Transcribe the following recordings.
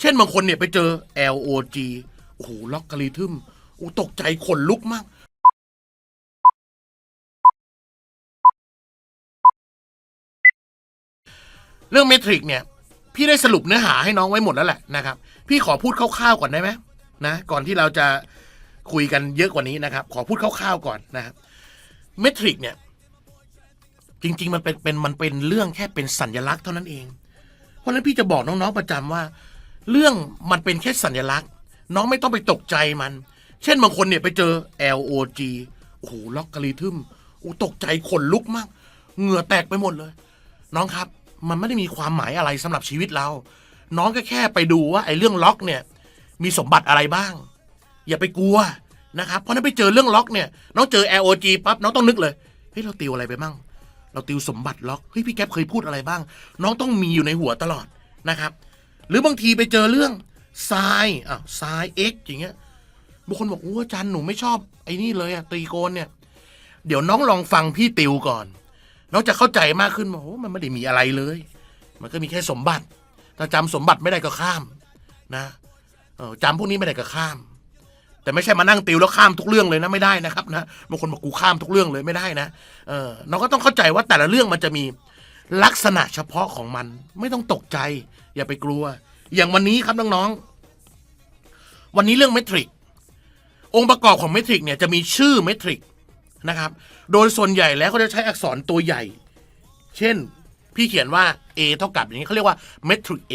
เช่นบางคนเนี่ยไปเจอ L O G โอ้โหล็อกกริทึมโอ้ตกใจขนลุกมาก เรื่องเมทริกเนี่ย พี่ได้สรุปเนื้อหาให้น้องไว้หมดแล้วแหละนะครับ พี่ขอพูดคร่าวๆก่อนได้ไหมนะ ก่อนที่เราจะคุยกันเยอะกว่านี้นะครับ ขอพูดคร่าวๆก่อนนะครับเมทริกเนี่ย จริง ๆ มันเป็นเป็นมันเป็นเรื่องแค่เป็นสัญลักษณ์เท่านั้นเอง เพราะฉะนั้นพี่จะบอกน้องๆประจำว่า เรื่องมันเป็นแค่สัญลักษณ์ น้องไม่ต้องไปตกใจมัน เช่นบางคนเนี่ยไปเจอ L O G โอ้โหล็อกกริทึมโอ้ตกใจขนลุกมาก เหงื่อแตกไปหมดเลย น้องครับ มันไม่ได้มีความหมายอะไรสำหรับชีวิตเรา น้องก็แค่ไปดูว่าไอ้เรื่องล็อกเนี่ย มีสมบัติอะไรบ้าง อย่าไปกลัวนะครับเพราะฉะนั้นไปเจอเรื่องล็อกเนี่ยน้องเจอ L O G ปั๊บน้องต้องนึกเลยเฮ้ยเราติวอะไรไปบ้างเราติวสมบัติล็อกเฮ้ยพี่แก๊ปเคยพูดอะไรบ้าง น้องต้องมีอยู่ในหัวตลอดนะครับ หรือบางทีไปเจอเรื่องทรายอะทรายเอ็กอย่างเงี้ยบางคนบอกโอ้อาจารย์หนูไม่ชอบ ไอ้นี่เลยอะตรีโกณเนี่ย เดี๋ยวน้องลองฟังพี่ติวก่อน น้องจะเข้าใจมากขึ้นว่าโอ้มันไม่ได้มีอะไรเลย มันก็มีแค่สมบัติ ถ้าจำสมบัติไม่ได้ก็ข้ามนะเออจำพวกนี้ไม่ได้ก็ข้าม แต่ไม่ใช่มานั่งติวแล้วข้ามทุกเรื่องเลยนะไม่ได้นะครับนะบางคนบอกกูข้ามทุกเรื่องเลยไม่ได้นะเออน้องก็ต้องเข้าใจว่าแต่ละเรื่องมันจะมีลักษณะเฉพาะของมันไม่ต้องตกใจ อย่าไปกลัว อย่างวันนี้ครับน้องๆวันนี้เรื่องเมทริกองค์ประกอบของเมทริกเนี่ยจะมีชื่อเมทริกนะครับ โดยส่วนใหญ่แล้วเขาจะใช้อักษรตัวใหญ่ เช่น พี่เขียนว่า A เท่ากับอย่างนี้เขาเรียกว่าเมทริก A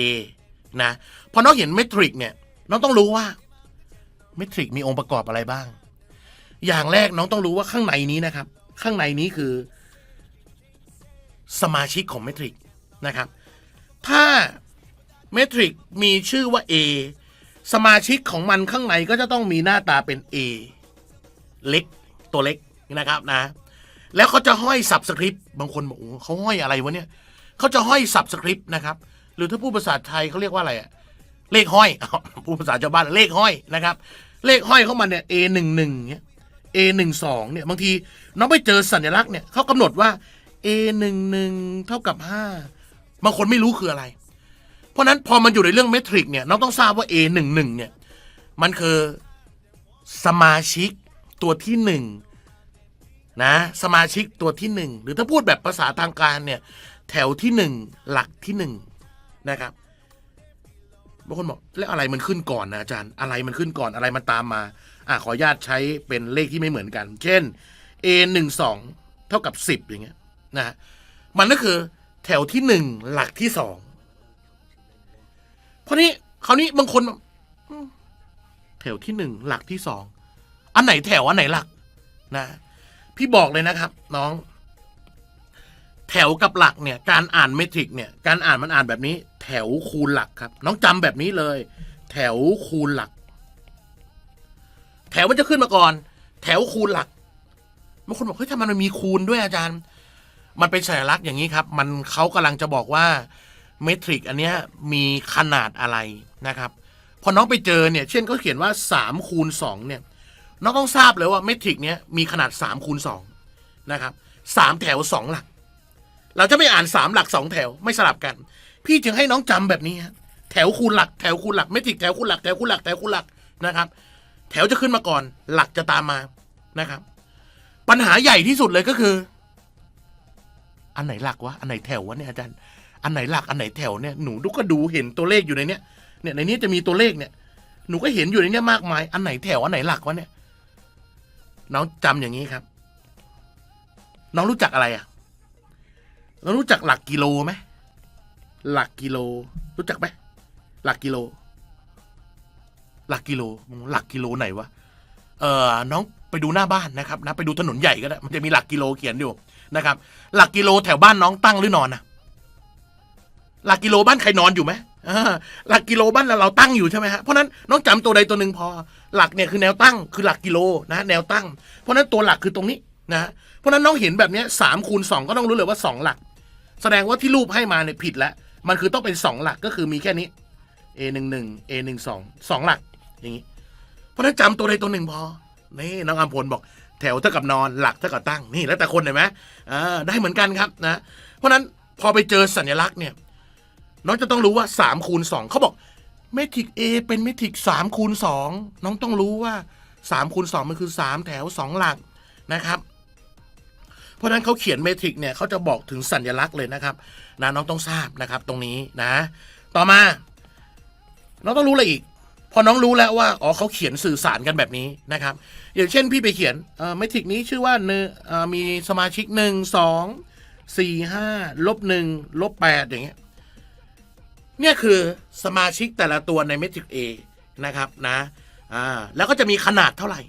นะพอน้องเห็นเมทริกเนี่ยน้องต้องรู้ว่าเมทริกมีองค์ประกอบอะไรบ้าง อย่างแรกน้องต้องรู้ว่าข้างในนี้นะครับ ข้างในนี้คือ สมาชิกของเมทริกนะครับ ถ้า เมทริกมีชื่อว่า A สมาชิกของมันข้างในก็จะต้องมีหน้าตาเป็น A เล็กตัวเล็กนะครับนะ แล้วเขาจะห้อยสับสคริปต์บางคนบอกโอ้เขาห้อยอะไรวะเนี่ยเขาจะห้อยสับสคริปต์นะครับ หรือถ้าพูดภาษาไทยเขาเรียกว่าอะไรอะเลขห้อยพูดภาษาชาวบ้านเลขห้อยนะครับ เลขห้อยเข้ามาเนี่ย A หนึ่งหนึ่งเนี่ย A หนึ่งสองเนี่ยบางทีน้องไปเจอสัญลักษณ์เนี่ยเขากำหนดว่า A หนึ่งหนึ่งเท่ากับห้าบางคนไม่รู้คืออะไร เพราะนั้นพอมันอยู่ในเรื่องเมทริกเนี่ยน้องต้องทราบว่า A หนึ่งหนึ่งเนี่ยมันคือสมาชิกตัวที่หนึ่งนะสมาชิกตัวที่หนึ่งหรือถ้าพูดแบบภาษาทางการเนี่ยแถวที่หนึ่งหลักที่หนึ่งนะครับบางคนบอกแล้วอะไรมันขึ้นก่อนนะอาจารย์อะไรมันขึ้นก่อนอะไรมันตามมาอะขออนุญาตใช้เป็นเลขที่ไม่เหมือนกัน เช่น A หนึ่งสองเท่ากับสิบอย่างเงี้ยนะฮะมันก็คือแถวที่หนึ่งหลักที่สอง เพราะนี้คราวนี้บางคนแบบอืมแถวที่หนึ่งหลักที่สองอันไหนแถวอันไหนหลัก นะ พี่บอกเลยนะครับ น้อง แถวกับหลักเนี่ย การอ่านเมทริกเนี่ย การอ่านมันอ่านแบบนี้ แถวคูณหลักครับ น้องจำแบบนี้เลย แถวคูณหลัก แถวมันจะขึ้นมาก่อน แถวคูณหลักบางคนบอกเฮ้ยทำไมมันมีคูณด้วยอาจารย์ มันเป็นสัญลักษณ์อย่างนี้ครับ มันเขากำลังจะบอกว่า เมทริกอันเนี้ยมีขนาดอะไรนะครับพอน้องไปเจอเนี่ย เช่นเขาเขียนว่า3คูณ2เนี่ย น้องต้องทราบเลยว่าเมทริกเนี้ยมีขนาด3คูณ2นะครับสามแถวสองหลัก เราจะไม่อ่านสามหลักสองแถวไม่สลับกัน พี่จึงให้น้องจำแบบนี้แถวคูณหลักแถวคูณหลักเมทริกแถวคูณหลักแถวคูณหลักแถวคูณหลักนะครับ แถวจะขึ้นมาก่อน หลักจะตามมานะครับ ปัญหาใหญ่ที่สุดเลยก็คือ อันไหนหลักวะอันไหนแถววะเนี่ยอาจารย์ อันไหนหลักอันไหนแถวเนี่ยหนูก็ดูเห็นตัวเลขอยู่ในเนี้ยเนี่ยในนี้จะมีตัวเลขเนี่ย หนูก็เห็นอยู่ในเนี้ยมากมาย อันไหนแถวอันไหนหลักวะเนี่ยน้องจำอย่างนี้ครับ น้องรู้จักอะไรอะน้องรู้จักหลักกิโลไหมหลักกิโล รู้จักไหมหลักกิโล หลักกิโลหลักกิโลไหนวะเออน้องไปดูหน้าบ้านนะครับนะไปดูถนนใหญ่ก็ได้มันจะมีหลักกิโลเขียนอยู่นะครับ หลักกิโลแถวบ้านน้องตั้งหรือนอนนะ หลักกิโลบ้านใครนอนอยู่ไหมหลักกิโลบ้านเราตั้งอยู่ใช่ไหมฮะเพราะนั้นน้องจำตัวใดตัวหนึ่งพอ หลักเนี่ยคือแนวตั้งคือหลักกิโลนะแนวตั้ง เพราะนั้นตัวหลักคือตรงนี้นะเพราะนั้นน้องเห็นแบบนี้สามคูณสองก็ต้องรู้เลยว่าสองหลัก แสดงว่าที่รูปให้มาเนี่ยผิดแล้วมันคือต้องเป็นสองหลักก็คือมีแค่นี้ a หนึ่งหนึ่ง a หนึ่งสองสองหลักอย่างนี้เพราะนั้นจำตัวใดตัวหนึ่งพอนี่น้องอัมพลบอกแถวเท่ากับนอนหลักเท่ากับตั้งนี่แล้วแต่คนเห็นไหมอ่าได้เหมือนกันครับนะเพราะฉะนั้นพอไปเจอสัญลักษณ์เนี่ย น้องจะต้องรู้ว่าสามคูณสองเขาบอกเมทริก A เป็นเมทริกสามคูณสองน้องต้องรู้ว่าสามคูณสองมันคือสามแถวสองหลักนะครับ เพราะฉะนั้นเขาเขียนเมทริกเนี่ยเขาจะบอกถึงสัญลักษณ์เลยนะครับนะน้องต้องทราบนะครับตรงนี้นะ ต่อมา น้องต้องรู้อะไรอีก พอน้องรู้แล้วว่าอ๋อเขาเขียนสื่อสารกันแบบนี้นะครับ อย่างเช่นพี่ไปเขียนเมทริกนี้ชื่อว่าเนอเอ่อมีสมาชิกหนึ่งสองสี่ห้าลบหนึ่งลบแปดอย่างเงี้ย เนี่ยคือสมาชิกแต่ละตัวในเมทริก A นะครับนะอ่าแล้วก็จะมีขนาดเท่าไหร่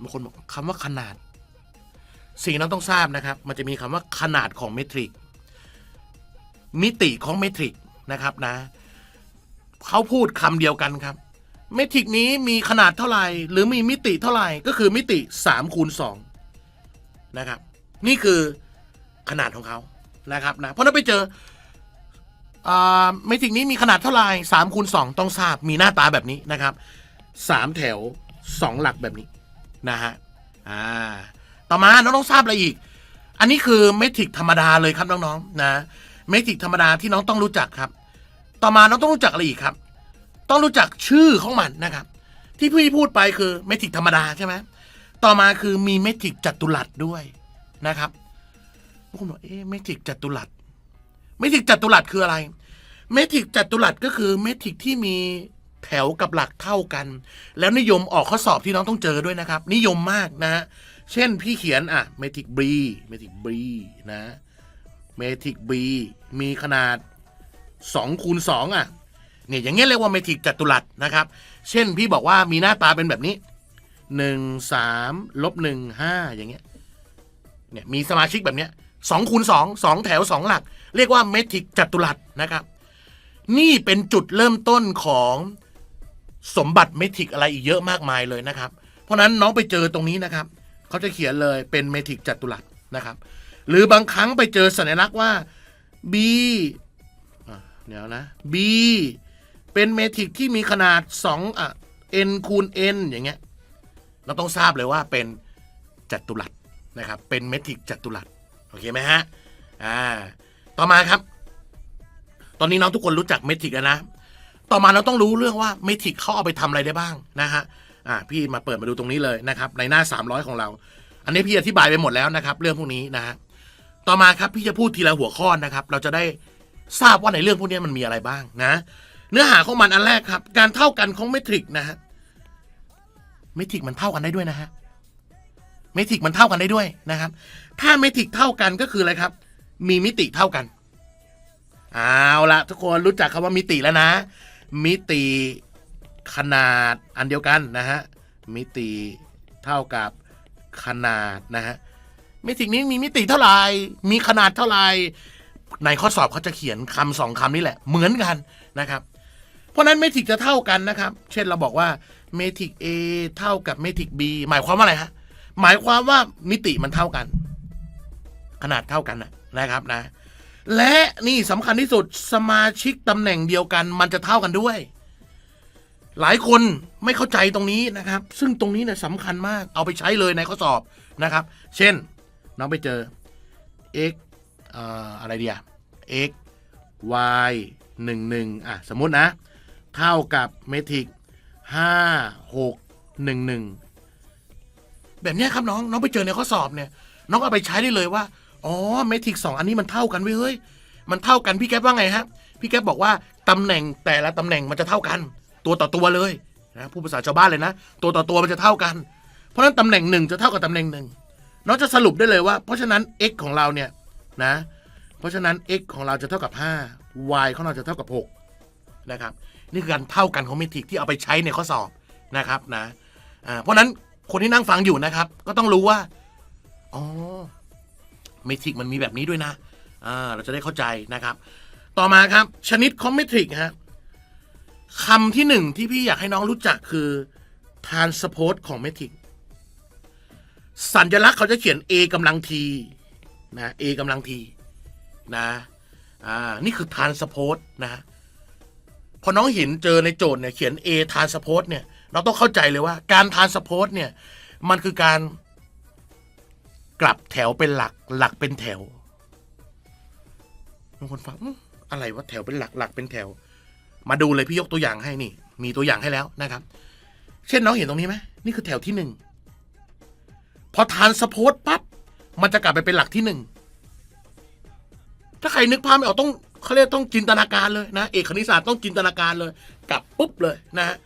บางคนบอกคำว่าขนาด สิ่งน้องต้องทราบนะครับ มันจะมีคำว่าขนาดของเมทริก มิติของเมทริกนะครับนะเขาพูดคำเดียวกันครับ เมทริกนี้มีขนาดเท่าไหร่ หรือมีมิติเท่าไหร่ ก็คือมิติ3คูณ2นะครับ นี่คือขนาดของเขานะครับนะเพราะนั้นไปเจอ อ่าเมทริกนี้มีขนาดเท่าไหร่สามคูณสองต้องทราบมีหน้าตาแบบนี้นะครับสามแถวสองหลักแบบนี้นะฮะอ่าต่อมาน้องต้องทราบอะไรอีก อันนี้คือเมทริกธรรมดาเลยครับน้องๆนะเมทริกธรรมดาที่น้องต้องรู้จักครับ ต่อมาน้องต้องรู้จักอะไรอีกครับ ต้องรู้จักชื่อของมันนะครับ ที่พี่พูดไปคือเมทริกธรรมดาใช่ไหมต่อมาคือมีเมทริกจัตุรัสด้วยนะครับบางคนบอกเอ๊ะเมทริกจัตุรัส เมทริกจัตุรัสคืออะไร เมทริกจัตุรัสก็คือเมทริกที่มีแถวกับหลักเท่ากัน แล้วนิยมออกข้อสอบที่น้องต้องเจอด้วยนะครับ นิยมมากนะฮะเช่นพี่เขียนอะเมทริกบีเมทริกบีนะเมทริกบีมีขนาด2คูณ2อะเนี่ยอย่างเงี้ยเรียกว่าเมทริกจัตุรัสนะครับ เช่นพี่บอกว่ามีหน้าตาเป็นแบบนี้ 1 3ลบ1 5 อย่างเงี้ยเนี่ยมีสมาชิกแบบเนี้ยสองคูณสองสองแถวสองหลัก เรียกว่าเมทริกจัตุรัสนะครับ นี่เป็นจุดเริ่มต้นของสมบัติเมทริกอะไรอีกเยอะมากมายเลยนะครับ เพราะฉะนั้นน้องไปเจอตรงนี้นะครับเขาจะเขียนเลยเป็นเมทริกจัตุรัสนะครับ หรือบางครั้งไปเจอสัญลักษณ์ว่า b เดี๋ยวนะ b เป็นเมทริกที่มีขนาด2อะ n คูณ n อย่างเงี้ยเราต้องทราบเลยว่าเป็นจัตุรัสนะครับ เป็นเมทริกจัตุรัสโอเคไหมฮะอ่า ต่อมาครับ ตอนนี้น้องทุกคนรู้จักเมทริกแล้วนะ ต่อมาเราต้องรู้เรื่องว่าเมทริกเขาเอาไปทำอะไรได้บ้างนะฮะอ่าพี่มาเปิดมาดูตรงนี้เลยนะครับ ในหน้า 300 ของเรา อันนี้พี่อธิบายไปหมดแล้วนะครับ เรื่องพวกนี้นะฮะต่อมาครับพี่จะพูดทีละหัวข้อนะครับ เราจะได้ทราบว่าในเรื่องพวกนี้มันมีอะไรบ้างนะ เนื้อหาของมันอันแรกครับ การเท่ากันของเมทริกนะฮะเมทริกมันเท่ากันได้ด้วยนะฮะเมทริกมันเท่ากันได้ด้วยนะครับ ถ้าเมทริกเท่ากันก็คืออะไรครับ มีมิติเท่ากัน เอาละทุกคนรู้จักคำว่ามิติแล้วนะ มิติขนาดอันเดียวกันนะฮะ มิติเท่ากับขนาดนะฮะเมทริกนี้มีมิติเท่าไหร่ มีขนาดเท่าไหร่ ในข้อสอบเขาจะเขียนคำสองคำนี้แหละ เหมือนกันนะครับ เพราะฉะนั้นเมทริกจะเท่ากันนะครับ เช่นเราบอกว่าเมทริก A เท่ากับเมทริก B หมายความว่าอะไรฮะ หมายความว่ามิติมันเท่ากัน ขนาดเท่ากันนะ นะครับนะ และนี่สำคัญที่สุดสมาชิกตำแหน่งเดียวกัน มันจะเท่ากันด้วย หลายคนไม่เข้าใจตรงนี้นะครับ ซึ่งตรงนี้เนี่ยสำคัญมากเอาไปใช้เลยในข้อสอบนะครับ เช่น น้องไปเจอ x เอ่ออะไรเดีย x y หนึ่งหนึ่งอะสมมุตินะ เท่ากับเมทริกห้าหกหนึ่งหนึ่งแบบนี้ครับน้องน้องไปเจอในข้อสอบเนี่ย น้องเอาไปใช้ได้เลยว่า อ๋อเมทริกสองอันนี้มันเท่ากันเว้ยเฮ้ยมันเท่ากันพี่แก๊ปว่าไงฮะพี่แก๊ปบอกว่าตำแหน่งแต่ละตำแหน่งมันจะเท่ากัน ตัวต่อตัวเลยนะผู้ภาษาชาวบ้านเลยนะ ตัวต่อตัวมันจะเท่ากัน เพราะฉะนั้นตำแหน่งหนึ่งจะเท่ากับตำแหน่งหนึ่งน้องจะสรุปได้เลยว่า เพราะฉะนั้น x ของเราเนี่ยนะ เพราะฉะนั้น x ของเราจะเท่ากับ 5 y ของเราจะเท่ากับ 6 นะครับ นี่คือการเท่ากันของเมทริกที่เอาไปใช้ในข้อสอบนะครับนะเพราะนั้นคนที่นั่งฟังอยู่นะครับ ก็ต้องรู้ว่าอ๋อ เมทริกมันมีแบบนี้ด้วยนะอ่าเราจะได้เข้าใจนะครับ ต่อมาครับ ชนิดของเมทริกฮะคำที่หนึ่งที่พี่อยากให้น้องรู้จักคือ transpose ของเมทริกสัญลักษณ์เขาจะเขียน a กำลัง t นะ a กำลัง t นะอ่านี่คือ transpose นะพอน้องเห็นเจอในโจทย์เนี่ยเขียน a transpose เนี่ย เราต้องเข้าใจเลยว่าการ transpose เนี่ย มันคือการ กลับแถวเป็นหลักหลักเป็นแถวบางคนฟังอะไรว่าแถวเป็นหลักหลักเป็นแถว มาดูเลยพี่ยกตัวอย่างให้นี่ มีตัวอย่างให้แล้วนะครับ เช่นน้องเห็นตรงนี้ไหมนี่คือแถวที่หนึ่งพอทานสโพสปั๊บมันจะกลับไปเป็นหลักที่หนึ่งถ้าใครนึกภาพไม่ออกต้องเขาเรียกต้องจินตนาการเลยนะ เอกคณิตศาสตร์ต้องจินตนาการเลย กลับปุ๊บเลยนะฮะ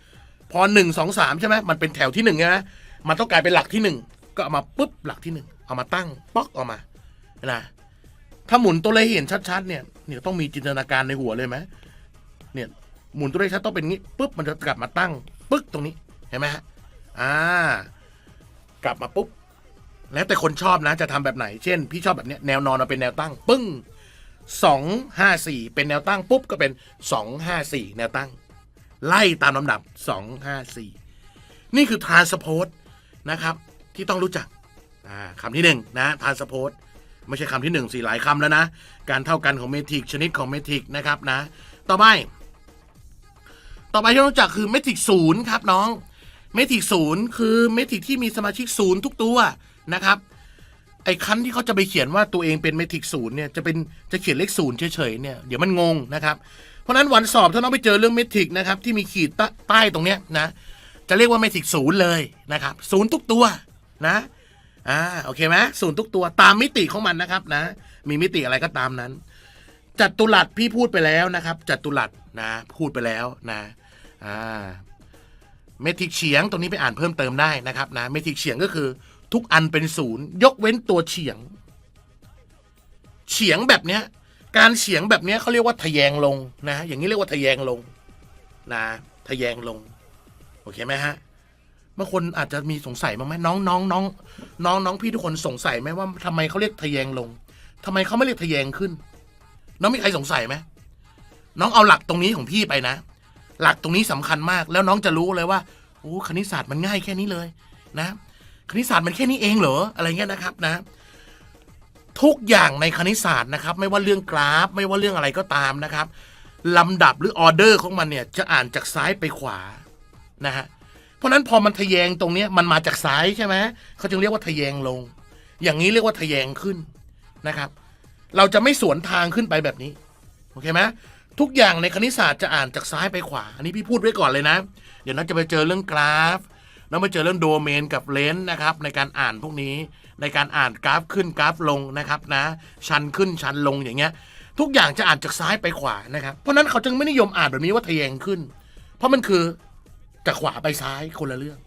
พอหนึ่งสองสามใช่ไหมมันเป็นแถวที่หนึ่งใช่ไหมมันต้องกลายเป็นหลักที่หนึ่งก็เอามาปุ๊บหลักที่หนึ่ง เอามาตั้งป๊อกออกมานะถ้าหมุนตัวเลขเห็นชัดๆเนี่ยเนี่ยต้องมีจินตนาการในหัวเลยไหมเนี่ยหมุนตัวเลขชัดต้องเป็นงี้ปุ๊บมันจะกลับมาตั้งปึ๊กตรงนี้เห็นไหมฮะอ่ากลับมาปุ๊บแล้วแต่คนชอบนะจะทำแบบไหน เช่น พี่ชอบแบบเนี้ยแนวนอนมาเป็นแนวตั้ง ปึ้งสองห้าสี่เป็นแนวตั้งปุ๊บก็เป็นสองห้าสี่แนวตั้ง ไล่ตามลำดับสองห้าสี่นี่คือทานสโพสนะครับ ที่ต้องรู้จัก คำที่หนึ่งนะทานสโพสไม่ใช่คำที่หนึ่งสี่หลายคำแล้วนะ การเท่ากันของเมทริกชนิดของเมทริกนะครับนะ ต่อไป ต่อไปที่เรารู้จักคือเมทริกศูนย์ครับน้องเมทริกศูนย์คือเมทริกที่มีสมาชิกศูนย์ทุกตัวนะครับไอ้คันที่เขาจะไปเขียนว่าตัวเองเป็นเมทริกศูนย์เนี่ยจะเป็นจะเขียนเลขศูนย์เฉยๆเนี่ยเดี๋ยวมันงงนะครับเพราะฉะนั้นวันสอบถ้าน้องไปเจอเรื่องเมทริกนะครับที่มีขีดใต้ใต้ตรงเนี้ยนะจะเรียกว่าเมทริกศูนย์เลยนะครับศูนย์ทุกตัวนะ อ่าโอเคไหมศูนย์ทุกตัวตามมิติของมันนะครับนะ มีมิติอะไรก็ตามนั้น จัตุรัสพี่พูดไปแล้วนะครับ จัตุรัสนะ พูดไปแล้วนะอ่าเมทริกเฉียงตรงนี้ไปอ่านเพิ่มเติมได้นะครับนะเมทริกเฉียงก็คือ ทุกอันเป็นศูนย์ยกเว้นตัวเฉียง เฉียงแบบเนี้ย การเฉียงแบบเนี้ยเขาเรียกว่าทะแยงลงนะ อย่างนี้เรียกว่าทะแยงลงนะทะแยงลง โอเคไหมฮะ บางคนอาจจะมีสงสัยบ้างไหมน้องน้องน้องน้องน้องพี่ทุกคนสงสัยไหมว่าทำไมเขาเรียกทะแยงลงทำไมเขาไม่เรียกทะแยงขึ้น น้องมีใครสงสัยไหมน้องเอาหลักตรงนี้ของพี่ไปนะ หลักตรงนี้สำคัญมาก แล้วน้องจะรู้เลยว่าโอ้คณิตศาสตร์มันง่ายแค่นี้เลยนะ คณิตศาสตร์มันแค่นี้เองเหรออะไรเงี้ยนะครับนะ ทุกอย่างในคณิตศาสตร์นะครับ ไม่ว่าเรื่องกราฟ ไม่ว่าเรื่องอะไรก็ตามนะครับลำดับหรือออเดอร์ของมันเนี่ยจะอ่านจากซ้ายไปขวานะฮะ ราะนั้นพอมันทะแยงตรงเนี้ยมันมาจากซ้ายใช่ไหมเขาจึงเรียกว่าทะแยงลง อย่างนี้เรียกว่าทะแยงขึ้นนะครับ เราจะไม่สวนทางขึ้นไปแบบนี้โอเคไหมทุกอย่างในคณิตศาสตร์จะอ่านจากซ้ายไปขวา อันนี้พี่พูดไว้ก่อนเลยนะ เดี๋ยวเราจะไปเจอเรื่องกราฟ แล้วมาเจอเรื่องโดเมนกับเลนส์นะครับ ในการอ่านพวกนี้ ในการอ่านกราฟขึ้นกราฟลงนะครับนะ ชันขึ้นชันลงอย่างเงี้ย ทุกอย่างจะอ่านจากซ้ายไปขวานะครับ เพราะฉะนั้นเขาจึงไม่นิยมอ่านแบบนี้ว่าทะแยงขึ้น เพราะมันคือ จากขวาไปซ้ายคนละเรื่อง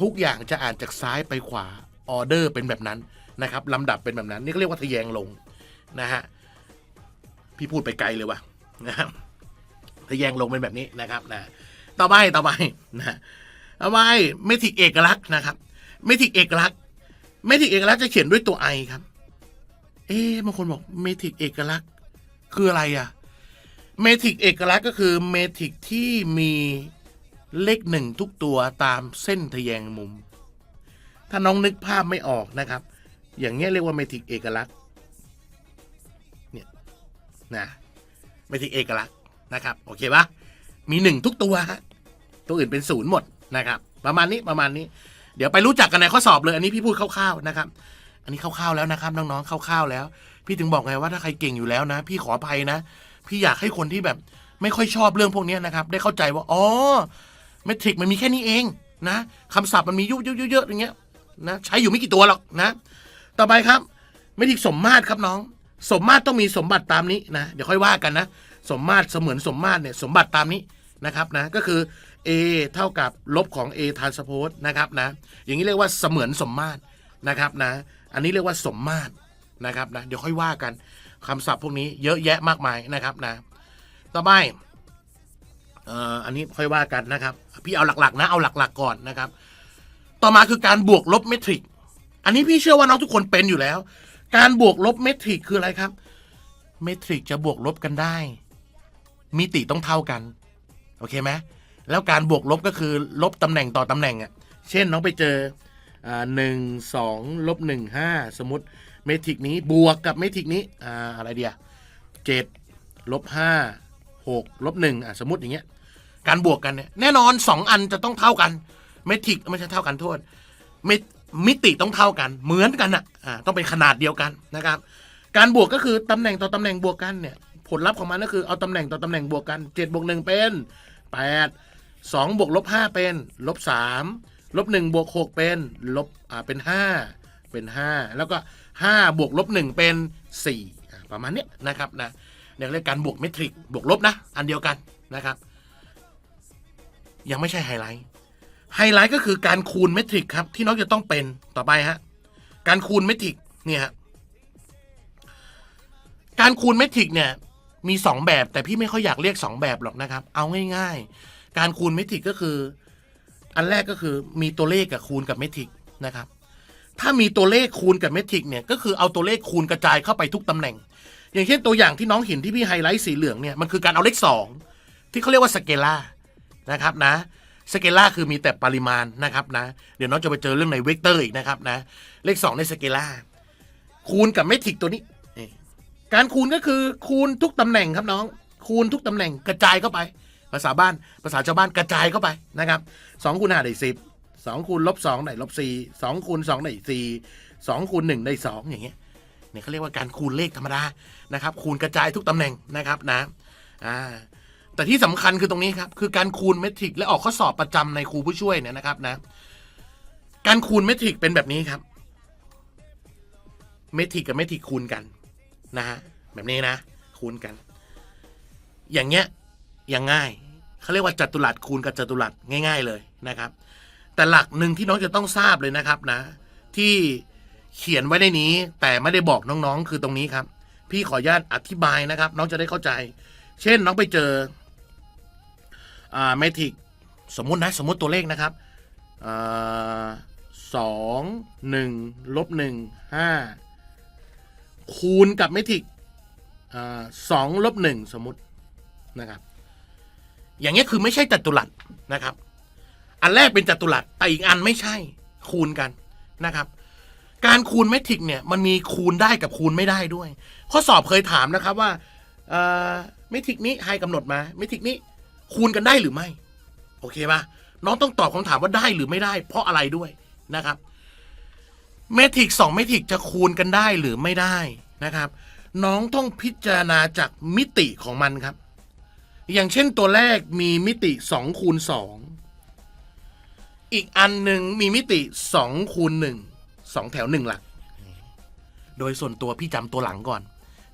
ทุกอย่างจะอ่านจากซ้ายไปขวาออเดอร์เป็นแบบนั้นนะครับลำดับเป็นแบบนั้น นี่ก็เรียกว่าทะแยงลงนะฮะพี่พูดไปไกลเลยว่ะนะครับทะแยงลงเป็นแบบนี้นะครับนะต่อไปต่อไปนะต่อไปเมทิกเอกลักษณ์นะครับเมทิกเอกลักษณ์เมทิกเอกลักษณ์จะเขียนด้วยตัวไอครับ เอ๊บางคนบอกเมทิกเอกลักษณ์คืออะไรอะเมทิกเอกลักษณ์ก็คือเมทิกที่มี เลขหนึ่งทุกตัวตามเส้นทะแยงมุม ถ้าน้องนึกภาพไม่ออกนะครับ อย่างเงี้ยเรียกว่าเมทริกเอกลักษณ์เนี่ยนะเมทริกเอกลักษณ์นะครับโอเคปะมีหนึ่งทุกตัวตัวอื่นเป็นศูนย์หมดนะครับ ประมาณนี้ประมาณนี้ เดี๋ยวไปรู้จักกันในข้อสอบเลย อันนี้พี่พูดคร่าวๆนะครับ อันนี้คร่าวๆแล้วนะครับน้องๆคร่าวๆแล้ว พี่ถึงบอกไงว่าถ้าใครเก่งอยู่แล้วนะ พี่ขออภัยนะ พี่อยากให้คนที่แบบไม่ค่อยชอบเรื่องพวกนี้นะครับ ได้เข้าใจว่าอ๋อ เมทริกมันมีแค่นี้เองนะคำศัพท์มันมียุบเยอะๆอย่างเงี้ยนะใช้อยู่ไม่กี่ตัวหรอกนะ ต่อไปครับเมทริกสมมาตรครับน้อง สมมาตรต้องมีสมบัติตามนี้นะเดี๋ยวค่อยว่ากันนะ สมมาตรเสมือนสมมาตรเนี่ยสมบัติตามนี้นะครับนะก็คือ a เท่ากับลบของ a transpose นะครับนะอย่างนี้เรียกว่าเสมือนสมมาตรนะครับนะ อันนี้เรียกว่าสมมาตรนะครับนะเดี๋ยวค่อยว่ากันคำศัพท์พวกนี้เยอะแยะมากมายนะครับนะ ต่อไป เอ่ออันนี้ค่อยว่ากันนะครับ พี่เอาหลักๆ นะเอาหลักๆก่อนนะครับ ต่อมาคือการบวกลบเมทริก อันนี้พี่เชื่อว่าน้องทุกคนเป็นอยู่แล้ว การบวกลบเมทริกคืออะไรครับ เมทริกจะบวกลบกันได้ มิติต้องเท่ากัน โอเคไหมแล้วการบวกลบก็คือลบตำแหน่งต่อตำแหน่งอะ เช่นน้องไปเจออ่าหนึ่งสองลบหนึ่งห้าสมมติเมทริกนี้บวกกับเมทริกนี้อ่าอะไรเดียเจ็ดลบห้าหกลบหนึ่งอะสมมติอย่างเงี้ย การบวกกันเนี่ยแน่นอนสองอันจะต้องเท่ากันเมทริกไม่ใช่เท่ากันโทษเมมิติต้องเท่ากัน เหมือนกันอะอ่าต้องเป็นขนาดเดียวกันนะครับ การบวกก็คือตำแหน่งต่อตำแหน่งบวกกันเนี่ยผลลัพธ์ของมันก็คือเอาตำแหน่งต่อตำแหน่งบวกกันเจ็ดบวกหนึ่งเป็นแปดสองบวกลบห้าเป็นลบสามลบหนึ่งบวกหกเป็นลบอ่าเป็นห้าเป็นห้าแล้วก็ห้าบวกลบหนึ่งเป็นสี่ประมาณนี้นะครับนะเนี่ยเรียกการบวกเมตริกบวกลบนะ อันเดียวกันนะครับ ยังไม่ใช่ไฮไลท์ไฮไลท์ก็คือการคูณเมตริกครับ ที่น้องจะต้องเป็นต่อไปฮะการคูณเมตริกเนี่ยการคูณเมตริกเนี่ยมีสองแบบแต่พี่ไม่ค่อยอยากเรียกสองแบบหรอกนะครับ เอาง่าย ๆ การคูณเมตริกก็คือ อันแรกก็คือมีตัวเลขกับคูณกับเมตริกนะครับ ถ้ามีตัวเลขคูณกับเมตริกเนี่ยก็คือเอาตัวเลขคูณกระจายเข้าไปทุกตำแหน่ง อย่างเช่นตัวอย่างที่น้องเห็นที่พี่ไฮไลท์สีเหลืองเนี่ยมันคือการเอาเลขสองที่เขาเรียกว่าสเกล่า นะครับนะสเกล่าคือมีแต่ปริมาณนะครับนะ เดี๋ยวน้องจะไปเจอเรื่องในเวกเตอร์อีกนะครับนะ เลขสองในสเกล่าคูณกับเมตริกตัวนี้ การคูณก็คือคูณทุกตำแหน่งครับน้อง คูณทุกตำแหน่งกระจายเข้าไป ภาษาบ้านภาษาชาวบ้านกระจายเข้าไปนะครับสองคูณห้าได้สิบสองคูณลบสองได้ลบสี่สองคูณสองได้สี่สองคูณหนึ่งได้สองอย่างเงี้ยเนี่ยเขาเรียกว่าการคูณเลขธรรมดานะครับ คูณกระจายทุกตำแหน่งนะครับนะอ่า แต่ที่สำคัญคือตรงนี้ครับ คือการคูณเมทริกและออกข้อสอบประจำในครูผู้ช่วยเนี่ยนะครับนะ การคูณเมทริกเป็นแบบนี้ครับเมทริกกับเมทริกคูณกันนะฮะแบบนี้นะ คูณกัน อย่างเงี้ยอยังง่ายเขาเรียกว่าจัตุรัสคูณกับจัตุรัสง่าย ๆเลยนะครับ แต่หลักหนึ่งที่น้องจะต้องทราบเลยนะครับนะ ที่เขียนไว้ในนี้ แต่ไม่ได้บอกน้องๆ คือตรงนี้ครับ พี่ขออนุญาตอธิบายนะครับ น้องจะได้เข้าใจ เช่นน้องไปเจอ เมทริกสมมุตินะสมมุติตัวเลขนะครับสองหนึ่งลบหนึ่งห้าคูณกับเมทริกสองลบหนึ่งสมมตินะครับ อย่างเงี้ยคือไม่ใช่จัตุรัสนะครับ อันแรกเป็นจัตุรัสแต่อีกอันไม่ใช่คูณกันนะครับ การคูณเมทริกเนี่ยมันมีคูณได้กับคูณไม่ได้ด้วย ข้อสอบเคยถามนะครับว่าเอ่อเมทริกนี้ให้กำหนดมาเมทริกนี้ คูณกันได้หรือไม่ โอเคปะน้องต้องตอบคำถามว่าได้หรือไม่ได้ เพราะอะไรด้วยนะครับเมทริกสองเมทริกจะคูณกันได้หรือไม่ได้นะครับ น้องต้องพิจารณาจากมิติของมันครับ อย่างเช่นตัวแรกมีมิติสองคูณสองอีกอันหนึ่งมีมิติสองคูณหนึ่งสองแถวหนึ่งหลัก โดยส่วนตัวพี่จำตัวหลังก่อน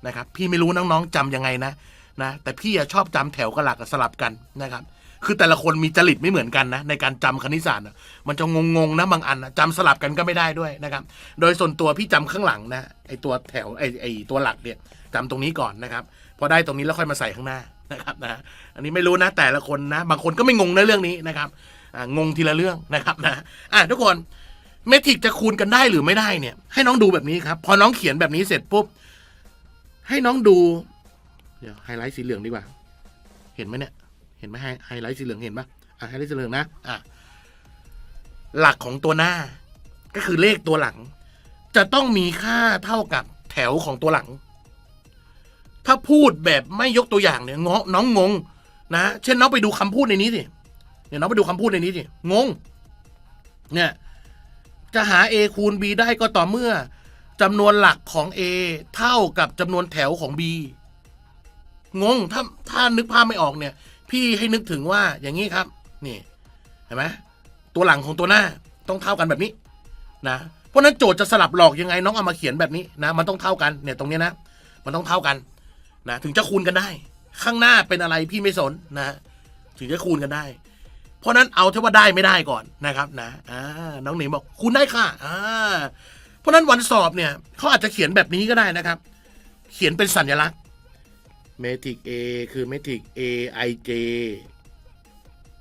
นะครับ พี่ไม่รู้น้องๆจำยังไงนะ นะแต่พี่ชอบจำแถวกับหลักสลับกันนะครับ คือแต่ละคนมีจริตไม่เหมือนกันนะในการจำคณิตศาสตร์มันจะงงๆนะบางอันอะจำสลับกันก็ไม่ได้ด้วยนะครับ โดยส่วนตัวพี่จำข้างหลังนะไอตัวแถวไอไอตัวหลักเนี่ยจำตรงนี้ก่อนนะครับพอได้ตรงนี้แล้วค่อยมาใส่ข้างหน้านะครับนะอันนี้ไม่รู้นะแต่ละคนนะ บางคนก็ไม่งงในเรื่องนี้นะครับงงทีละเรื่องนะครับนะอะทุกคนเมทริกจะคูณกันได้หรือไม่ได้เนี่ย ให้น้องดูแบบนี้ครับ พอน้องเขียนแบบนี้เสร็จปุ๊บให้น้องดู เดี๋ยวไฮไลท์สีเหลืองดีกว่า เห็นไหมเนี่ย เห็นไหมไฮไลท์สีเหลืองเห็นปะอะไฮไลท์สีเหลืองนะ อะ หลักของตัวหน้า ก็คือเลขตัวหลัง จะต้องมีค่าเท่ากับแถวของตัวหลัง ถ้าพูดแบบไม่ยกตัวอย่างเนี่ยงน้องงง นะ เช่นน้องไปดูคำพูดในนี้สิ เนี่ยน้องไปดูคำพูดในนี้สิ งง เนี่ย จะหา a คูณ b ได้ก็ต่อเมื่อจำนวนหลักของ a เท่ากับจำนวนแถวของ b งงถ้าถ้านึกภาพไม่ออกเนี่ย พี่ให้นึกถึงว่าอย่างนี้ครับ นี่เห็นไหมตัวหลังของตัวหน้าต้องเท่ากันแบบนี้นะเพราะนั้นโจทย์จะสลับหลอกยังไงน้องเอามาเขียนแบบนี้นะ มันต้องเท่ากันเนี่ยตรงนี้นะ มันต้องเท่ากันนะถึงจะคูณกันได้ ข้างหน้าเป็นอะไรพี่ไม่สนนะ ถึงจะคูณกันได้ เพราะนั้นเอาเท่าว่าได้ไม่ได้ก่อนนะครับนะอ่าน้องหนิงบอกคูณได้ค่ะอ่าเพราะนั้นวันสอบเนี่ยเขาอาจจะเขียนแบบนี้ก็ได้นะครับ เขียนเป็นสัญลักษณ์ เมทริก A คือเมทริก A I J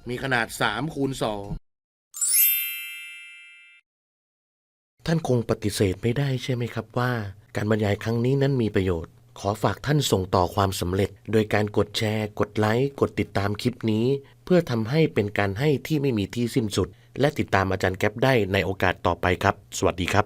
มีขนาด3คูณ2ท่านคงปฏิเสธไม่ได้ใช่ไหมครับว่า การบรรยายครั้งนี้นั้นมีประโยชน์ ขอฝากท่านส่งต่อความสำเร็จ โดยการกดแชร์ กดไลค์ กดติดตามคลิปนี้ เพื่อทำให้เป็นการให้ที่ไม่มีที่สิ้นสุด และติดตามอาจารย์แก๊ปได้ในโอกาสต่อไปครับ สวัสดีครับ